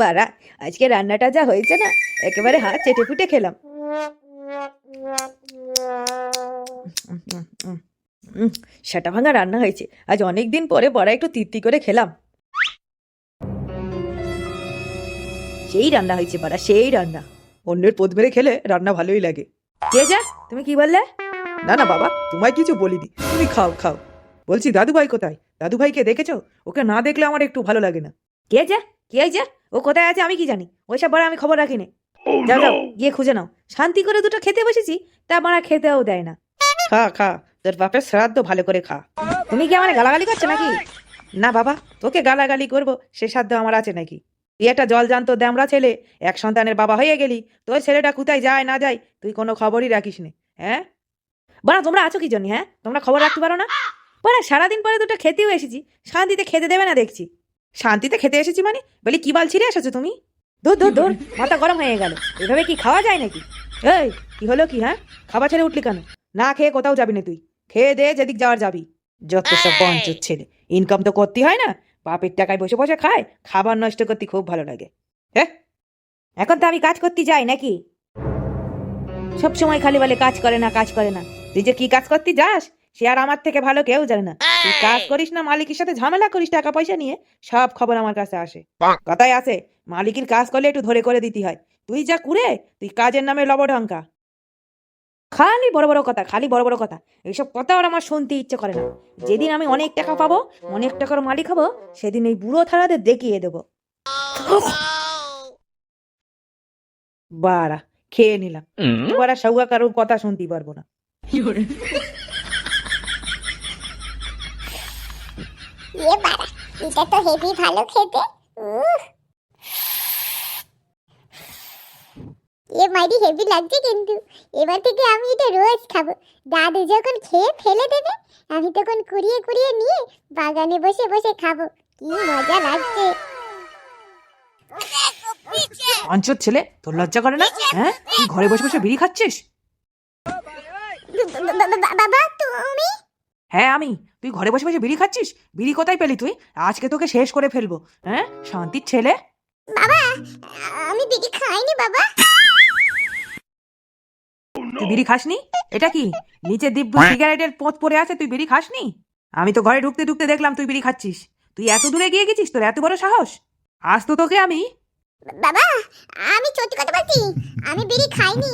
বাড়া, আজকে রান্নাটা যা হয়েছে না, একেবারে হাত চেটে ফুটে খেলাম। সেটা ভাঙা রান্না হয়েছে। আজ অনেক দিন পরে বড়া একটু তৃপ্তি করে খেলাম। সেই রান্না হয়েছে, বাড়া, সেই রান্না। অন্যের পদ মেরে খেলে রান্না ভালোই লাগে। কে যা, তুমি কি বললে? না না, বাবা, তোমায় কিছু বলিনি। তুমি খাও খাও। বলছি দাদু ভাই কোথায়? দাদু ভাইকে দেখেছ? ওকে না দেখলে আমার একটু ভালো লাগে না। কে যা কে যা ও কোথায় আছে আমি কি জানি? ওইসব বড় আমি খবর রাখি না যাও যাও গিয়ে খুঁজে নাও। শান্তি করে দুটো খেতে বসেছি তা মারা খেতেও দেয় না। খা খা তোর বাপের শ্রাদ্ধ ভালো করে খা। তুমি কি আমার গালাগালি করছ নাকি? না বাবা তোকে গালাগালি করব সে সাধ্য আমার আছে নাকি? তুই একটা জল জানতো দ্যামরা ছেলে এক সন্তানের বাবা হয়ে গেলি তোর ছেলেটা কোথায় যায় না যায় তুই কোনো খবরই রাখিস নে হ্যাঁ? বড়া তোমরা আছো কি জন্য হ্যাঁ? তোমরা খবর রাখতে পারো না? বড়া সারাদিন পরে দুটো খেতেও এসেছি শান্তিতে খেতে দেবে না দেখছি। শান্তিতে খেতে এসেছি মানে? বলি কি বাল ছিঁড়ে এসেছ তুমি? দূর দূর দূর মাথা গরম হয়ে গেল। এভাবে কি খাওয়া যায় নাকি? এই কি হলো কি হ্যাঁ? খাবার ছেড়ে উঠলি কেন? না খেয়ে কোথাও যাবি না তুই। খেয়ে দে যেদিক যাওয়ার যাবি। যত সব বঞ্চর ছেলে। ইনকাম তো করতে হয় না। বাপের টাকায় বসে বসে খায়। খাবার নষ্ট করতে খুব ভালো লাগে। হ্যাঁ এখন তো আমি কাজ করতে যাই নাকি? সব সময় খালি বলে কাজ করে না কাজ করে না। তুই যে কি কাজ করতে যাস? সে আর আমার থেকে ভালো কেউ জানে না। তুই কাজ করিস না মালিকের সাথে ঝামেলা করিস টাকা পয়সা নিয়ে সব খবর আমার কাছে আসে। কথাই আছে মালিকের কাজ করলে একটু ধরে করে দিতে হয়। তুই যা কুড়ে তুই কাজের নামে লবঢঙ্কা। খালি বড় বড় কথা খালি বড় বড় কথা। এইসব কথা আর আমার শুনতে ইচ্ছে করে না। যেদিন আমি অনেক টাকা পাবো অনেক টাকার মালিক হব সেদিন এই বুড়ো থালাদের দেখিয়ে দেবো। বারা খেয়ে নিলাম। এবার সৌগা কারোর কথা শুনতেই পারব না। এ বাড়া এটা তো হেভি ভালো খেতে। এ মাইরি হেভি লাগছে কিন্তু এবার থেকে আমি এটা রোজ খাব। দাদু যখন খেয়ে ফেলে দেবে আমি তখন কুড়িয়ে কুড়িয়ে নিয়ে বাগানে বসে বসে খাব। কি মজা লাগছে। অঞ্চল ছেলে তোর লজ্জা করে না? হ্যাঁ? তুই ঘরে বসে বসে বিড়ি খাচ্ছিস? বাবা তুমি? হ্যাঁ আমি। তুই ঘরে বসে বসে বিড়ি খাচ্ছিস? বিড়ি কোথায় পেলি তুই? আজকে তোকে শেষ করে ফেলব। হ্যাঁ? শান্তির ছেলে? বাবা আমি বিড়ি খাইনি বাবা। তুই বিড়ি খাসনি? এটা কি? নিচে দিব্য সিগারেটের পোঁত পড়ে আছে তুই বিড়ি খাসনি? আমি তো ঘরে ঢুকতে ঢুকতে দেখলাম তুই বিড়ি খাচ্ছিস। তুই এত দূরে গিয়ে গেছিস? তোর এত বড় সাহস? আজ তো তোকে আমি। বাবা আমি সত্যি কথা বলছি। আমি বিড়ি খাইনি।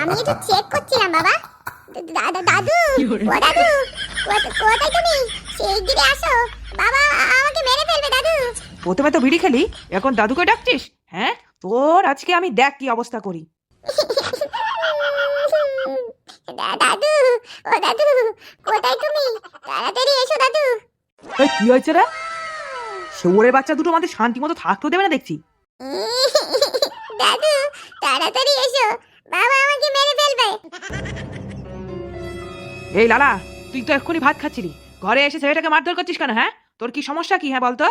আমি একটু চেক করছিলাম বাবা। দাদা দাদু ও দাদু কোথা- কোথায় তুমি? সেই আসো। বাবা আমাকে মেরে ফেলবে দাদু। প্রথমে তো বিড়ি খেলি এখন দাদুকে ডাকছিস? হ্যাঁ? তোর আজকে আমি দেখ কি অবস্থা করি। দাদু ও দাদু কোথায় তুমি? তাড়াতাড়ি এসো দাদু। এই কি হয়েছে রে? শোরের বাচ্চা দুটো আমাদের শান্তি মতো থাকতেও দেবে না দেখছি। দাদু তাড়াতাড়ি এসো। বাবা আমাকে মেরে ফেলবে। এই লালা তুই তো এক্ষুনি ভাত খাচ্ছিলি। ঘরে এসে ছেলেটাকে মারধর করছিস কেন হ্যাঁ? তোর কি সমস্যা কি হ্যাঁ বলতো?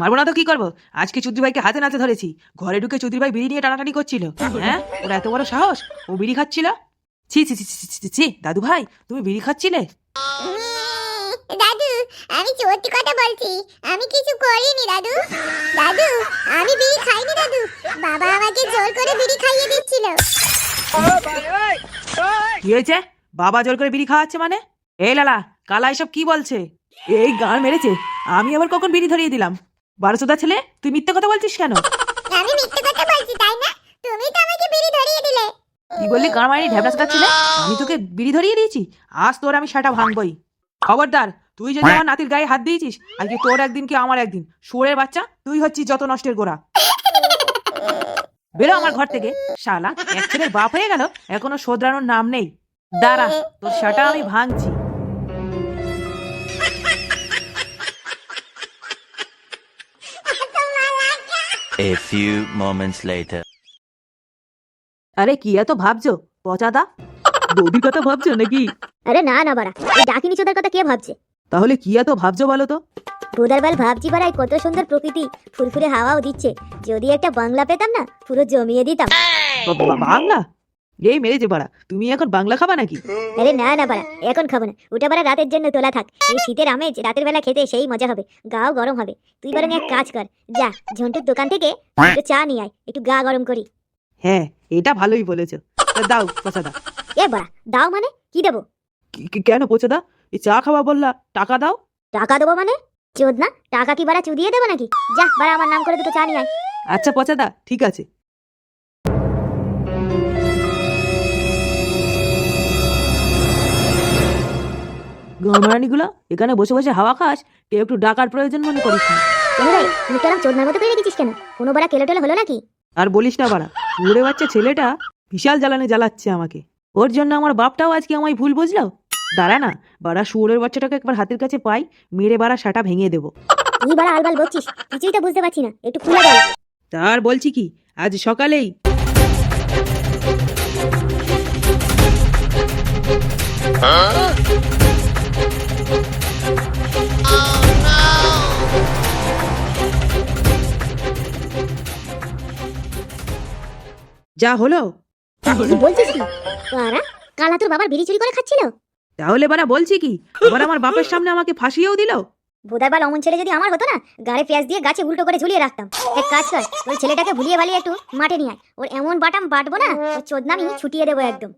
মারবো না তো কি করব? আজকে চুদ্রি ভাইকে হাতে নাতে ধরেছি। ঘরে ঢুকে চুদ্রি ভাই বিড়ি নিয়ে টানাটানি করছিল। হ্যাঁ? ওর এত বড় সাহস? ও বিড়ি খাচ্ছিল? ছি ছি ছি ছি, ছি, দাদু ভাই তুমি বিড়ি খাচ্ছিলে? দাদু আমি সত্যি কথা বলছি। আমি কিছু করিনি দাদু। দাদু আমি বিড়ি খাইনি দাদু। বাবা আমাকে জোর করে বিড়ি খাইয়ে দিচ্ছিল। কি হয়েছে? বাবা জোর করে বিড়ি খাওয়াচ্ছে মানে? এই লালা কালা এসব কি বলছে? এই গান মেরেছে আমি আবার কখন বিড়ি ধরিয়ে দিলাম? বারোসোদা ছেলে তুই মিথ্যে কথা বলছিস কেন? আমি মিথ্যে কথা বলছি তাই না? তুমি তো আমাকে বিড়ি ধরিয়ে দিলে। কি বললি গান মারি ঢ্যাবলা ছেলে? আমি তোকে বিড়ি ধরিয়ে দিয়েছি আজ তোর আমি সেটা ভাঙবই। খবরদার তুই যদি আমার নাতির গায়ে হাত দিয়েছিস আজকে তোর একদিন কি আমার একদিন? শুয়োরের বাচ্চা তুই হচ্ছিস যত নষ্টের গোড়া। বেরো আমার ঘর থেকে। শালা এক ছেলের বাপ হয়ে গেল এখনও শোধরানোর নাম নেই। দাঁড়া তোর সেটা আমি ভাঙছি। A few moments later. আরে কি এত ভাবছ? পচাদা বৌদির কথা ভাবছ নাকি? আরে না না বাড়া। এই ডাকিনি চোদার কথা কে ভাবছে? তাহলে কি এত ভাবছ বলো তো? ভোদার বেল ভাবছি বাড়াই কত সুন্দর প্রকৃতি। ফুরফুরে হাওয়াও দিচ্ছে। যদি একটা বাংলা পেতাম না পুরো জমিয়ে দিতাম। বাংলা? এই মেরেছে বাড়া তুমি এখন বাংলা খাবা নাকি? আরে না না বাড়া এখন খাব না। ওটা বাড়া রাতের জন্য তোলা থাক। এই শীতের আমেজ রাতের বেলা খেতে সেই মজা হবে। গাও গরম হবে। তুই বরং এক কাজ কর। যা ঝন্টুর দোকান থেকে একটু চা নিয়ে আয়। একটু গা গরম করি। হ্যাঁ এটা ভালোই বলেছ। দাও পচাদা। এ বাড়া দাও মানে? কি দেবো? কেন পচাদা? এই চা খাওয়া বললা টাকা দাও। টাকা দেবো মানে? চোদ না টাকা কি বাড়া চুদিয়ে দেবো নাকি? যা বাড়া আমার নাম করে দুটো চা নিয়ে আয়। আচ্ছা পচাদা ঠিক আছে। গামারানিগুলো এখানে বসে বসে হাওয়া খাস কেউ একটু ডাকার প্রয়োজন মনে করিস না। কেন রে? চোদনার মতো করে রেখেছিস কেন? কোনো বাড়া কেলো টেলো হলো নাকি? আর বলিস না বাড়া উড়ে বাচ্চা ছেলেটা বিশাল জ্বালানে জ্বালাচ্ছে আমাকে। ওর জন্য আমার বাপটাও আজকে আমায় ভুল বুঝলো? দাঁড়া না বাড়া শুয়োরের বাচ্চাটাকে একবার হাতের কাছে পাই মেরে বাড়া সাটা ভেঙে দেবো। তুই বাড়া আলবাল বলছিস কিছুই তো বুঝতে পারছি না একটু খুলে বল। তার বলছি কি আজ সকালেই যা হলো। বলছিস কি? বাড়া কালা তোর বাবার বিড়ি চুরি করে খাচ্ছিল। তাহলে বারা বলছি কি এবার আমার বাপের সামনে আমাকে ফাঁসিয়েও দিল? ভোদারবাল অমন ছেলে যদি আমার হতো না গাড়ে পেঁয়াজ দিয়ে গাছে উল্টো করে ঝুলিয়ে রাখতাম। এক কাজ কর ওই ছেলেটাকে ভুলিয়ে ভালিয়ে একটু মাঠে নিয়ে আয়। ওর এমন বাটাম বাটবো না ওর চোদনামি ছুটিয়ে দেবো একদম।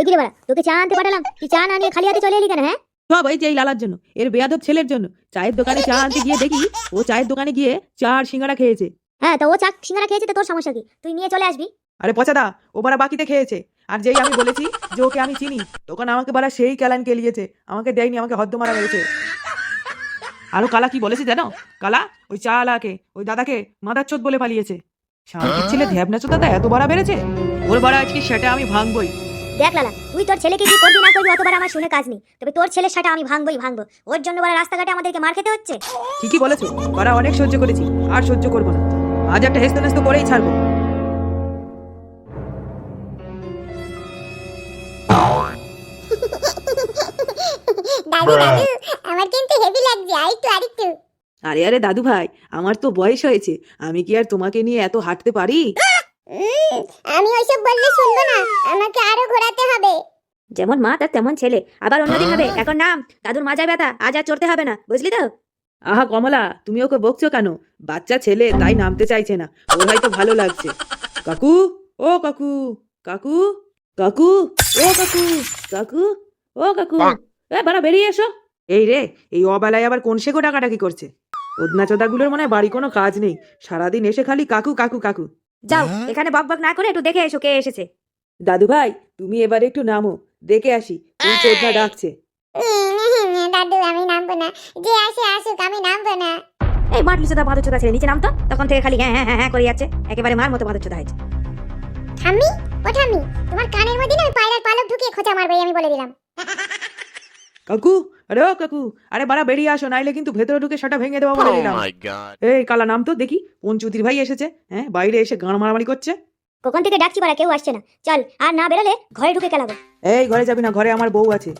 এগিয়ে বাড়া তোকে চা আনতে পাঠালাম। তুই চা না নিয়ে খালি হাতে চলে এলি কেন হ্যাঁ? সব এই যে এই লালার জন্য এর বেয়াদব ছেলের জন্য। চায়ের দোকানে চা আনতে গিয়ে দেখি ও চায়ের দোকানে গিয়ে চা আর সিঙ্গারা খেয়েছে। হ্যাঁ তো ও চা সিঙ্গারা খেয়েছে তো তোর সমস্যা কি? তুই নিয়ে চলে আসবি। আরে পচাদা ও বারা বাকিতে খেয়েছে। আর যেই আমি বলেছি যে ওকে আমি চিনি তখন আমাকে বারা সেই ক্যালান কেলিয়েছে আমাকে দেয়নি আমাকে হদ্দ মারা মেরেছে আরও কালা কি বলেছে জানো? কালা ওই চা আলাকে ওই দাদাকে মাদার চোদ বলে পালিয়েছে। শান্তির ছেলে ধ্যাবনা চোদ দাদা এত বাড়া বেড়েছে? ওর বাড়া আজকে সেটা আমি ভাঙবই। দেখ লালা তুই তোর ছেলেকে কি করবি না করবি অতবার আমার শুনে কাজ নেই। তবে তোর ছেলের সাথে আমি ভাঙবই ভাঙবো। ওর জন্য বড় রাস্তাঘাটে আমাদেরকে মার খেতে হচ্ছে? ঠিকই বলেছ বারা অনেক সহ্য করেছি আর সহ্য করব না। আজ একটা হেস্ত নেস্ত করেই ছাড়বো। দাদু দাদু আমার কিন্তু হেভি লাগছে আরেকটু আরেকটু আরে আরে দাদু ভাই আমার তো বয়স হয়েছে। আমি কি আর তোমাকে নিয়ে এত হাঁটতে পারি? আমি ওইসব বললে শুনব না। আমাকে আরও ঘোরাতে হবে। যেমন মা তার তেমন ছেলে। আবার অন্যদিন হবে। এখন নাম দাদুর মাজায় ব্যথা। আজ আর চড়তে হবে না বুঝলি তো? আহা কমলা তুমি ওকে বকছো কেন? বাচ্চা ছেলে তাই নামতে চাইছে না। ওর হয়তো ভালো লাগছে। কাকু ও কাকু কাকু কাকু ও কাকু কাকু ও কাকু। এ বাড়া বেরিয়ে এসো। এই রে এই অবেলায় আবার কোন শেখো ডাকাডাকি করছে? ওদনা চোদাগুলোর মনে হয় বাড়ি কোনো কাজ নেই। সারাদিন এসে খালি কাকু কাকু কাকু। যাও এখানে বক বক না করে একটু দেখে এসো কে এসেছে। দাদু ভাই তুমি এবার একটু নামো দেখে আসি কোন চোদনা ডাকছে। দাদু আমি নামবো না। যে আসে আসুক আমি নামবো না। এই মাঠ লিচোদা বাঁধর চোদা ছেলে নিচে নাম তো। তখন থেকে খালি হ্যাঁ হ্যাঁ হ্যাঁ হ্যাঁ করে যাচ্ছে একেবারে মার মতো বাঁধর চোদা হয়েছে। ঠাম্মি ও ঠাম্মি তোমার কানের মধ্যে না আমি পায়রার পালক ঢুকিয়ে খোঁচা মারবো আমি বলে দিলাম। কাকু আরে ও কাকু আরে বাড়া বেরিয়ে আসো নাইলে কিন্তু ভেতরে ঢুকে সেটা ভেঙে দেওয়া বলে দিলাম। এই কালা নাম তো দেখি পঞ্চুতির ভাই এসেছে হ্যাঁ বাইরে এসে গান মারামারি করছে। কখন থেকে ডাকছি বাড়া কেউ আসছে না। চল আর না বেরোলে ঘরে ঢুকে খেলাবো। এই ঘরে যাবি না ঘরে আমার বউ আছে।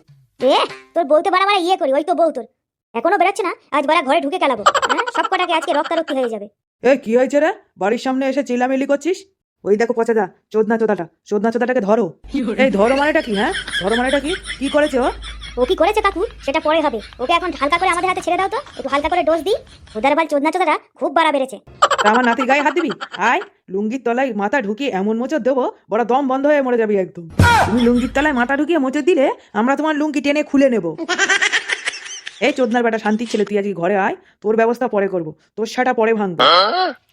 এ তোর বউতে বাড়া বাড়া ইয়ে করি ওই তো বউ তোর। এখনও বেরোচ্ছে না আজ বাড়া ঘরে ঢুকে খেলাবো। হ্যাঁ সব কটাকে আজকে রক্তারক্তি হয়ে যাবে। এই কি হয়েছে রে? বাড়ির সামনে এসে চিল্লামিল্লি করছিস? ওই দেখো পচাদা চোদনা চোদাটা চোদনা চোদাটাকে ধরো। এই ধরো মানেটা কি হ্যাঁ? ধরো মানেটা কি? কি করেছে ও? ও কি করেছে কাকু সেটা পরে হবে। ওকে এখন হালকা করে আমাদের হাতে ছেড়ে দাও তো একটু হালকা করে ডোজ দিই। ওদের বাল চোদনা চোদাটা খুব বাড়া বেড়েছে। আমার নাতির গায়ে হাত দিবি? আয় লুঙ্গির তলায় মাথা ঢুকিয়ে এমন মোচর দেবো বড় দম বন্ধ হয়ে মরে যাবি একদম। তুমি লুঙ্গির তলায় মাথা ঢুকিয়ে মোচর দিলে আমরা তোমার লুঙ্গি টেনে খুলে নেব। এই চোদনার বেটা শান্তি ছেলে তুই আজকে ঘরে আয় তোর ব্যবস্থা পরে করব তোর সাটা পরে ভাঙবো।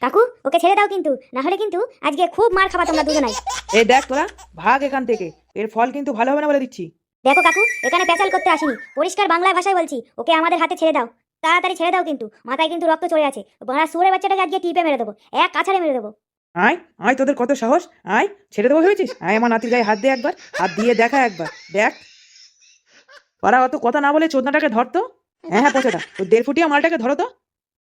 কাকু ওকে ছেড়ে দাও কিন্তু না হলে কিন্তু আজকে খুব মার খাবা তোমরা দুজনাই। এই দেখ তোরা ভাগ এখান থেকে এর ফল কিন্তু ভালো হবে না বলে দিচ্ছি। দেখো কাকু এখানে পেঁচাল করতে আসিনি। পরিষ্কার বাংলায় ভাষায় বলছি ওকে আমাদের হাতে ছেড়ে দাও। তাড়াতাড়ি ছেড়ে দাও কিন্তু মাথায় কিন্তু রক্ত চড়ে আছে। বাড়া সুরে বাচ্চাটাকে আজকে টিপে মেরে দেবো এক কাছাড়ে মেরে দেবো। আয় আয় তোদের কত সাহস? আয় ছেড়ে দেবো ভেবেছিস? আয় আমার নাতির গায়ে হাত দে একবার হাত দিয়ে দেখা একবার দেখ। ওরা অত কথা না বলে চোদনাটাকে ধরতো হ্যাঁ হ্যাঁ পচাটা ওই দেড় ফুটিয়া মালটাকে ধরো তো।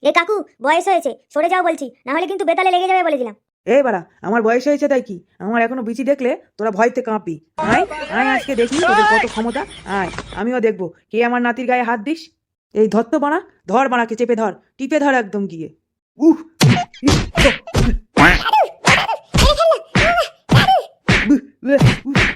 এ কাকু বয়স হয়েছে সরে যাও বলছি না হলে কিন্তু বেতালে লেগে যাবে বলে দিলাম। এই বাড়া আমার বয়স হয়েছে তাই কি আমার এখনও বিচি দেখলে তোরা ভয়তে কাঁপি আয় আয় আজকে দেখি তোদের কত ক্ষমতা আয় আমিও দেখব কে আমার নাতির গায়ে হাত দিস এই ধর তো বাড়া ধর বাড়াকে চেপে ধর টিপে ধর একদম গিয়ে উহ উহ